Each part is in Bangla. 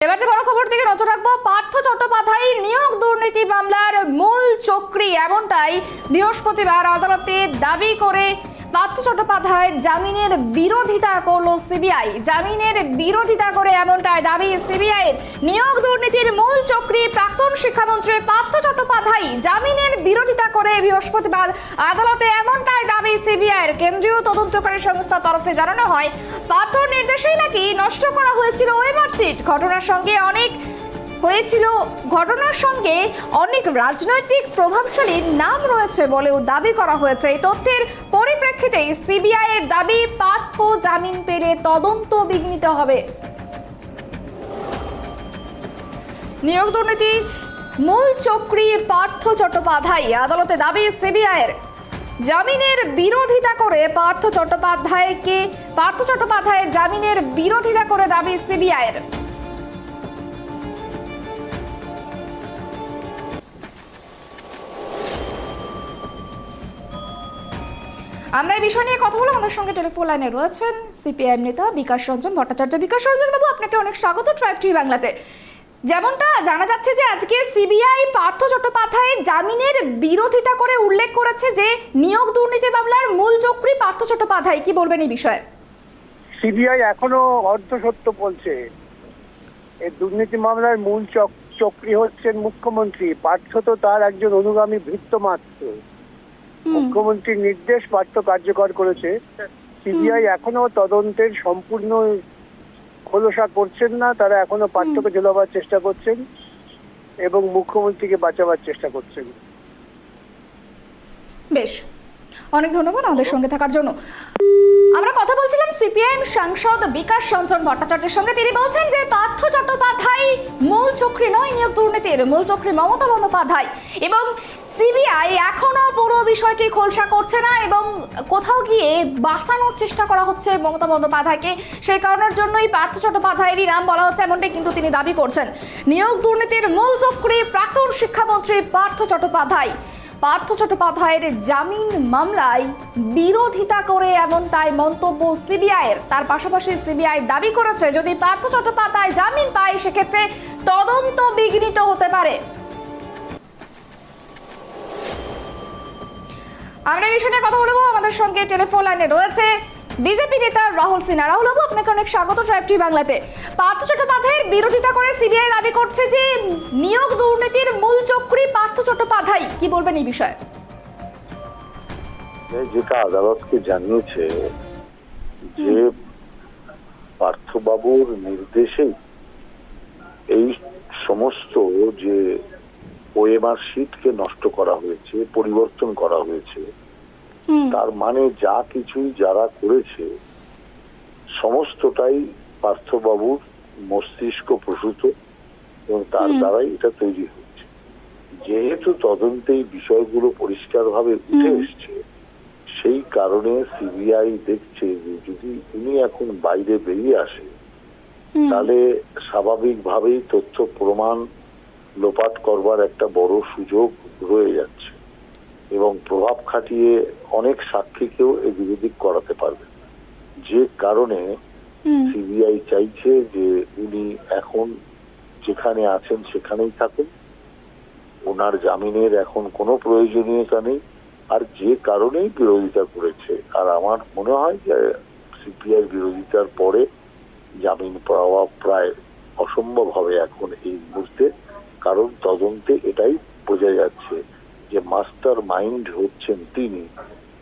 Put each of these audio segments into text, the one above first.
এবার যে বড় খবর থেকে নজর রাখব, পার্থ চট্টোপাধ্যায় নিয়োগ দুর্নীতি মামলার মূল চক্রী এমনটাই বৃহস্পতিবার আদালতে দাবি করে পার্থ চট্টোপাধ্যায়ের জামিনের বিরোধিতা করল সিবিআই। জামিনের বিরোধিতা করে এমনটাই দাবি সিবিআই নিয়োগ দুর্নীতির মূল চক্রী প্রাক্তন শিক্ষামন্ত্রী পার্থ চট্টোপাধ্যায় জামিনের বিরোধিতা করে বৃহস্পতিবার আদালতে এমনটাই দাবি সিবিআই এর কেন্দ্রীয় তদন্তকারী সংস্থার তরফে জানানো হয় পার্থর নির্দেশেই নাকি নষ্ট করা হয়েছিল ওয়েমার সিট। ঘটনার সঙ্গে অনেক হয়েছিল, ঘটনার সঙ্গে অনেক রাজনৈতিক প্রভাবশালীর নাম রয়েছে বলেও দাবি করা হয়েছে। এই তথ্যের পরিপ্রেক্ষিতে সিবিআই এর দাবি, পার্থ জামিন পেলে তদন্ত বিঘ্নিত হবে। নিয়োগ দুর্নীতি মূল চক্রী পার্থ চট্টোপাধ্যায় আদালতে দাবি সিবিআই এর জামিনের বিরোধিতা করে পার্থ চট্টোপাধ্যায়কে পার্থ চট্টোপাধ্যায়ের জামিনের বিরোধিতা করে দাবি সিবিআই এর আমরা এই বিষয় নিয়ে কথা বলব। আমাদের সঙ্গে টেলিফোন লাইনে রয়েছেন সিপিআইএম নেতা বিকাশ রঞ্জন ভট্টাচার্য। বিকাশ রঞ্জন বাবু, আপনাকে অনেক স্বাগত। ট্রাইব টিভি বাংলাতে। যেমনটা জানা যাচ্ছে যে আজকে সিবিআই পার্থ চট্টোপাধ্যায়ের জামিনের বিরোধিতা করে উল্লেখ করেছে যে নিয়োগ দুর্নীতি মামলার মূল চক্রী পার্থ চট্টোপাধ্যায়। কি বলবেন এই বিষয়ে? সিবিআই এখনও অর্ধ সত্য বলছে। এই দুর্নীতি মামলার মূল চক্রী হচ্ছেন মুখ্যমন্ত্রী। পার্থ তো তার একজন অনুগামী ভৃত্য মাত্র। মুখ্যমন্ত্রীর নির্দেশ পার্থ কার্যকর করেছে। সিবিআই এখনও তদন্তের সম্পূর্ণ খোলসা করছেন না তারা এখনও পার্থকে ঝোলাবার চেষ্টা করছেন এবং মুখ্যমন্ত্রীকে বাঁচাবার চেষ্টা করছেন। বেশ অনেক ধন্যবাদ আমাদের সঙ্গে থাকার জন্য। আমরা কথা বলছিলাম সিপিআইএম সাংসদ বিকাশ রঞ্জন ভট্টাচার্যের সঙ্গে। তিনি বলছেন যে পার্থ চট্টোপাধ্যায় মূল চক্রী নয় নিয়োগ দুর্নীতির মূল চক্রী মমতা বন্দ্যোপাধ্যায়। এবং সিবিআই এখনও পুরো বিষয়টি খোলসা করছে না এবং কোথাও গিয়ে বাঁচানোর চেষ্টা করা হচ্ছে মমতা বন্দ্যোপাধ্যায়কে। সেই কারণের জন্যই পার্থ চট্টোপাধ্যায়েরই নাম বলা হচ্ছে এমনটাই কিন্তু তিনি দাবি করছেন। নিয়োগ দুর্নীতির মূল চক্রী প্রাক্তন শিক্ষামন্ত্রী পার্থ চট্টোপাধ্যায়। পার্থ চট্টোপাধ্যায়ের জামিন মামলায় বিরোধিতা করে এমনটাই মন্তব্য সিবিআইয়ের। তার পাশাপাশি সিবিআই দাবি করেছে, যদি পার্থ চট্টোপাধ্যায় জামিন পায়, সেক্ষেত্রে তদন্ত বিঘ্নিত হতে পারে। আমরা এই বিষয়ে নিয়ে কথা বলব। আমাদের সঙ্গে টেলিফোন লাইনে রয়েছে বিজেপি নেতা রাহুল সিনহা। রাহুল বাবু আপনাকে অনেক স্বাগত ট্রাইব টিভি বাংলাতে। পার্থ চট্টোপাধ্যায়ের বিরোধিতা করে সিবিআই দাবি করছে যে নিয়োগ দুর্নীতির মূল চক্রী পার্থ চট্টোপাধ্যায়। কি বলবেন এই বিষয়ে? যেটা আদালতকে জানিয়েছে যে পার্থবাবুর নির্দেশেই এই সমস্ত যে ওএমআর শিটকে নষ্ট করা হয়েছে পরিবর্তন করা হয়েছে। তার মানে যা কিছুই যারা করেছে সমস্তটাই পার্থবাবুর মস্তিষ্ক প্রসূত এবং তার দ্বারাই এটা তৈরি হয়েছে। যেহেতু তদন্তে এই বিষয়গুলো পরিষ্কারভাবে উঠে। এসছে সেই কারণে সিবিআই দেখছে যে যদি উনি এখন বাইরে বেরিয়ে আসে তাহলে স্বাভাবিকভাবেই তথ্য প্রমাণ লোপাট করবার একটা বড় সুযোগ রয়ে যাচ্ছে এবং প্রভাব খাটিয়ে অনেক সাক্ষীকেও এ বিরোধী করাতে পারবে যে কারণে সিবিআই চাইছে যে উনি এখন যেখানে আছেন সেখানেই থাকুন। ওনার জামিনের এখন কোনো প্রয়োজনীয়তা নেই। আর যে কারণেই বিরোধিতা করেছে আর আমার মনে হয় যে সিপিআই বিরোধিতার পরে জামিন পাওয়া প্রায় অসম্ভব হবে এখন এই মুহূর্তে। কারণ তদন্তে এটাই বোঝা যাচ্ছে যে মাস্টার মাইন্ড হচ্ছেন তিনি।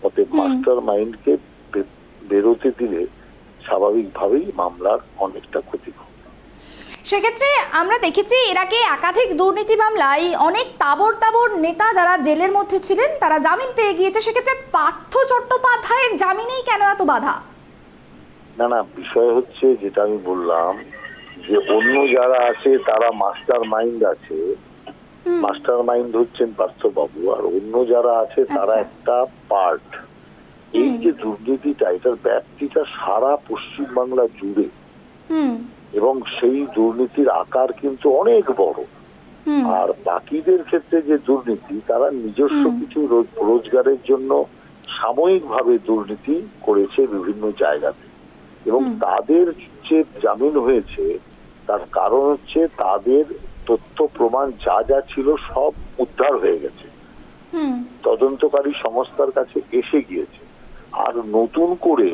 অতএব মাস্টার মাইন্ডকে বেরোতে দিলে স্বাভাবিকভাবেই মামলার অনেকটা ক্ষতি হবে। সেক্ষেত্রে আমরা দেখেছি এর আগে একাধিক দুর্নীতি মামলায় অনেক তাবর তাবর নেতা যারা জেলের মধ্যে ছিলেন তারা জামিন পেয়ে গিয়েছে। সেক্ষেত্রে পার্থ চট্টোপাধ্যায়ের জামিনেই কেন এত বাধা? না না বিষয় হচ্ছে যেটা আমি বললাম যে অন্য যারা আছে তারা মাস্টার মাইন্ড আছে। মাস্টার মাইন্ড হচ্ছেন পার্থবাবু আর অন্য যারা আছে তারা আচ্ছা। একটা পার্ট এই যে দুর্নীতিটা এটার ব্যাপ্তিটা সারা পশ্চিমবাংলা জুড়ে। এবং সেই দুর্নীতির আকার কিন্তু অনেক বড়। আর বাকিদের ক্ষেত্রে যে দুর্নীতি তারা নিজস্ব কিছু রোজগারের জন্য সাময়িকভাবে দুর্নীতি করেছে বিভিন্ন জায়গাতে। এবং তাদের যে জামিন হয়েছে তার কারণ হচ্ছে তাদের তথ্য প্রমাণ যা যা ছিল সব উদ্ধার হয়ে গেছে। তদন্তকারী সংস্থার কাছে এসে গিয়েছে। আর নতুন করে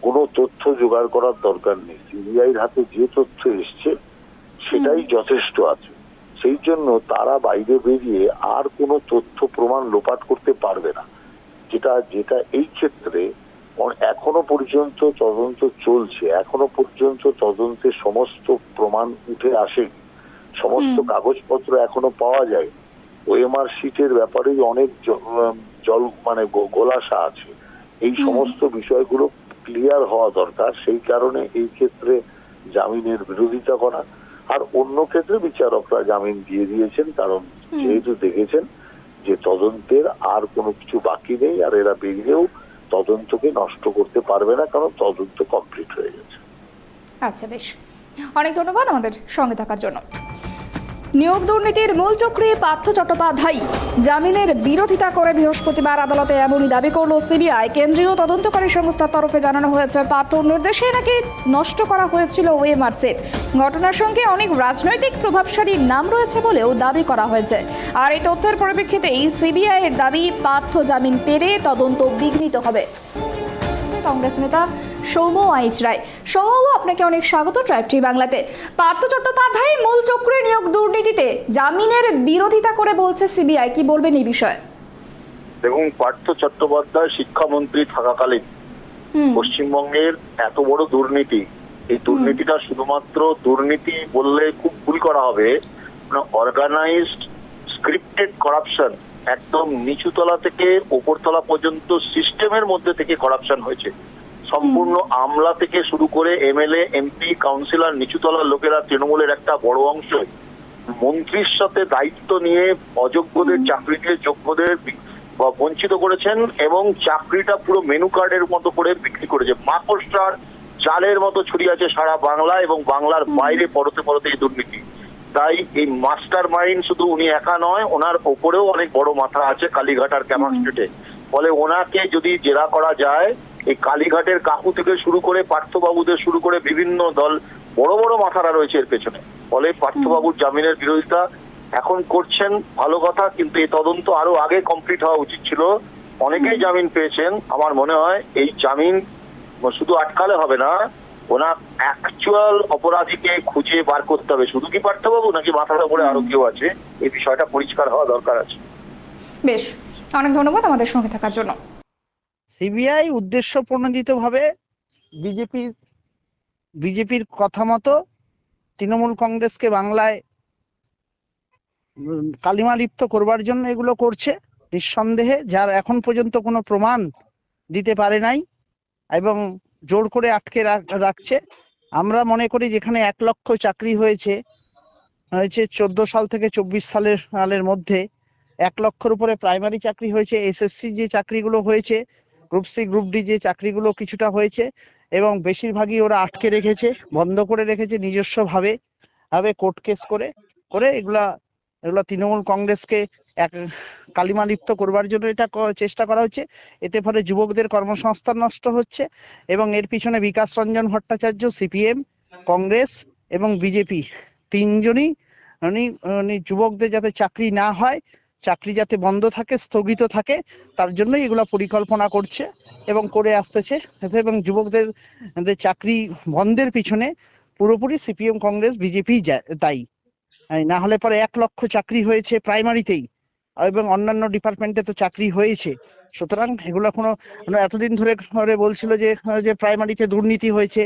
কোনো তথ্য জোগাড় করার দরকার নেই। সিবিআইর হাতে যে তথ্য এসছে সেটাই যথেষ্ট আছে। সেই জন্য তারা বাইরে বেরিয়ে আর কোনো তথ্য প্রমাণ লোপাট করতে পারবে না। যেটা যেটা এই ক্ষেত্রে এখনও পর্যন্ত তদন্ত চলছে। এখনও পর্যন্ত তদন্তে সমস্ত প্রমাণ উঠে আসেনি। সমস্ত কাগজপত্র এখনও পাওয়া যায় ওএমআর শিটের ব্যাপারে অনেক জল মানে গোলাসা আছে। এই। সমস্ত বিষয়গুলো ক্লিয়ার হওয়া দরকার। সেই কারণে এই ক্ষেত্রে জামিনের বিরোধিতা করা। আর অন্য ক্ষেত্রে বিচারকরা জামিন দিয়ে দিয়েছেন কারণ যেহেতু দেখেছেন যে তদন্তের আর কোনো কিছু বাকি নেই আর এরা বেরিয়েও তদন্তকে নষ্ট করতে পারবে না, কারণ তদন্ত কমপ্লিট হয়ে গেছে। আচ্ছা বেশ। অনেক ধন্যবাদ আমাদের সঙ্গে থাকার জন্য। নিয়োগ দুর্নীতির মূল চক্রী পার্থ চট্টোপাধ্যায়। জামিনের বিরোধিতা করে বৃহস্পতিবার আদালতে এমনই দাবি করল সিবিআই। কেন্দ্রীয় তদন্তকারী সংস্থার তরফে জানানো হয়েছে, পার্থ নির্দেশে নাকি নষ্ট করা হয়েছিল ওএমআর সেট। ঘটনার সঙ্গে অনেক রাজনৈতিক প্রভাবশালী নাম রয়েছে বলেও দাবি করা হয়েছে। আর এই তথ্যের পরিপ্রেক্ষিতেই সিবিআই এর দাবি, পার্থ জামিন পেরে তদন্ত বিঘ্নিত হবে। কংগ্রেস নেতা সৌম আইচ রায়। সৌমবাবু আপনাকে অনেক স্বাগত ট্রাইব টি বাংলাতে। পার্থ চট্টোপাধ্যায় মূল চক্রে নিয়োগ দুর্নীতিতে জামিনের বিরোধিতা করে বলছে সিবিআই। কি বলবেন এই বিষয়ে? দেখুন পার্থ চট্টোপাধ্যায় শিক্ষামন্ত্রী থাকাকালীন পশ্চিমবঙ্গের এত বড় দুর্নীতি এই দুর্নীতিটা শুধুমাত্র দুর্নীতি বললে খুব ভুল করা হবে। অর্গানাইজড স্ক্রিপ্টেড করাপশন একদম নিচুতলা থেকে ওপরতলা পর্যন্ত সিস্টেমের মধ্যে থেকে করাপশন হয়েছে। সম্পূর্ণ আমলা থেকে শুরু করে এমএলএ এমপি কাউন্সিলর নিচুতলার লোকেরা তৃণমূলের একটা বড় অংশ। মন্ত্রীর সাথে দায়িত্ব নিয়ে অযোগ্যদের চাকরি দিয়ে যোগ্যদের বঞ্চিত করেছেন এবং চাকরিটা পুরো মেনু কার্ডের মতো করে বিক্রি করেছে। মাকড়সার চালের মতো ছড়িয়ে আছে সারা বাংলা এবং বাংলার বাইরে পরতে পরতে এই দুর্নীতি। তাই এই মাস্টার মাইন্ড শুধু উনি একা নয় ওনার ওপরেও অনেক বড় মাথা আছে কালীঘাট আর ক্যামাক স্ট্রিটে ফলে ওনাকে যদি জেরা করা যায় এই কালীঘাটের কাকু থেকে শুরু করে পার্থবাবুদের শুরু করে বিভিন্ন দল বড় বড় মাথারা রয়েছে এর পেছনে। ফলে পার্থবাবুর জামিনের বিরোধিতা এখন করছেন ভালো কথা কিন্তু এই তদন্ত আরও আগে কমপ্লিট হওয়া উচিত ছিল। অনেকেই জামিন পেয়েছেন। আমার মনে হয় এই জামিন শুধু আটকালে হবে না ওনার অ্যাকচুয়াল অপরাধীকে খুঁজে বার করতে হবে। শুধু কি পার্থবাবু নাকি মাথার উপরে আরও কেউ আছে? এই বিষয়টা পরিষ্কার হওয়া দরকার আছে। বেশ অনেক ধন্যবাদ আমাদের সঙ্গে থাকার জন্য। সিবিআই উদ্দেশ্য প্রণোদিতভাবে বিজেপির বিজেপির কথা মতো তৃণমূল কংগ্রেসকে বাংলায় কালিমালিপ্ত করবার জন্য এগুলো করছে নিঃসন্দেহে, যার এখন পর্যন্ত কোনো প্রমাণ দিতে পারে নাই এবং জোর করে আটকে রাখছে। আমরা মনে করি যেখানে এক লক্ষ চাকরি হয়েছে হয়েছে চোদ্দ সাল থেকে চব্বিশ সালের সালের মধ্যে এক লক্ষর উপরে প্রাইমারি চাকরি হয়েছে, এসএসসি যে চাকরিগুলো হয়েছে গ্রুপ সি গ্রুপ ডি যে চাকরিগুলো কিছুটা হয়েছে এবং বেশিরভাগই ওরা আটকে রেখেছে, বন্ধ করে রেখেছে নিজস্ব ভাবে কোর্ট কেস করে করে এগুলা এগুলা তৃণমূল কংগ্রেসকে এক কালিমালিপ্ত করবার জন্য এটা চেষ্টা করা হচ্ছে। এতে ফলে যুবকদের কর্মসংস্থান নষ্ট হচ্ছে এবং এর পিছনে বিকাশ রঞ্জন ভট্টাচার্য, সিপিএম, কংগ্রেস এবং বিজেপি তিনজনই উনি যুবকদের যাতে চাকরি না হয় চাকরি যাতে বন্ধ থাকে, স্থগিত থাকে, তার জন্যই এগুলো পরিকল্পনা করছে এবং করে আসতেছে। এবং যুবকদের দের চাকরি বন্ধের পিছনে পুরোপুরি সিপিএম, কংগ্রেস, বিজেপি দায়ী না হলে পরে এক লক্ষ চাকরি হয়েছে প্রাইমারিতেই এবং অন্যান্য ডিপার্টমেন্টে তো চাকরি হয়েছে। সুতরাং এগুলো কোনো কোনো এতদিন ধরে ধরে বলছিল যে যে প্রাইমারিতে দুর্নীতি হয়েছে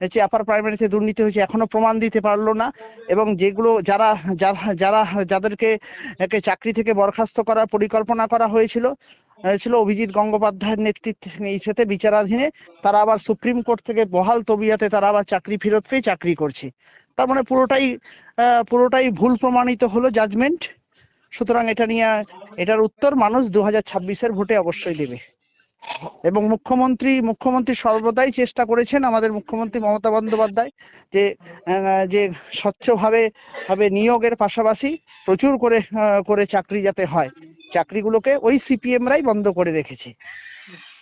হচ্ছে আপার প্রাইমারিতে দুর্নীতি হয়েছে, এখনও প্রমাণ দিতে পারল না। এবং যেগুলো যারা যারা যারা, যাদেরকে চাকরি থেকে বরখাস্ত করার পরিকল্পনা করা হয়েছিল ছিল অভিজিৎ গঙ্গোপাধ্যায়ের নেতৃত্বে এই সাথে বিচারাধীনে। তারা আবার সুপ্রিম কোর্ট থেকে বহাল তবিয়াতে তারা আবার চাকরি ফেরত পেয়ে চাকরি করছে। তার মানে পুরোটাই পুরোটাই ভুল প্রমাণিত হলো জাজমেন্ট সুতরাং এটা নিয়ে, এটার উত্তর মানুষ দু হাজার ছাব্বিশের ভোটে অবশ্যই দেবে। এবং মুখ্যমন্ত্রী মুখ্যমন্ত্রী সর্বদাই চেষ্টা করেছেন, আমাদের মুখ্যমন্ত্রী মমতা বন্দ্যোপাধ্যায়, যে যে স্বচ্ছভাবে, ভাবে নিয়োগের পাশাপাশি প্রচুর করে করে চাকরি যাতে হয়। চাকরিগুলোকে ওই সিপিএম রাই বন্ধ করে রেখেছে।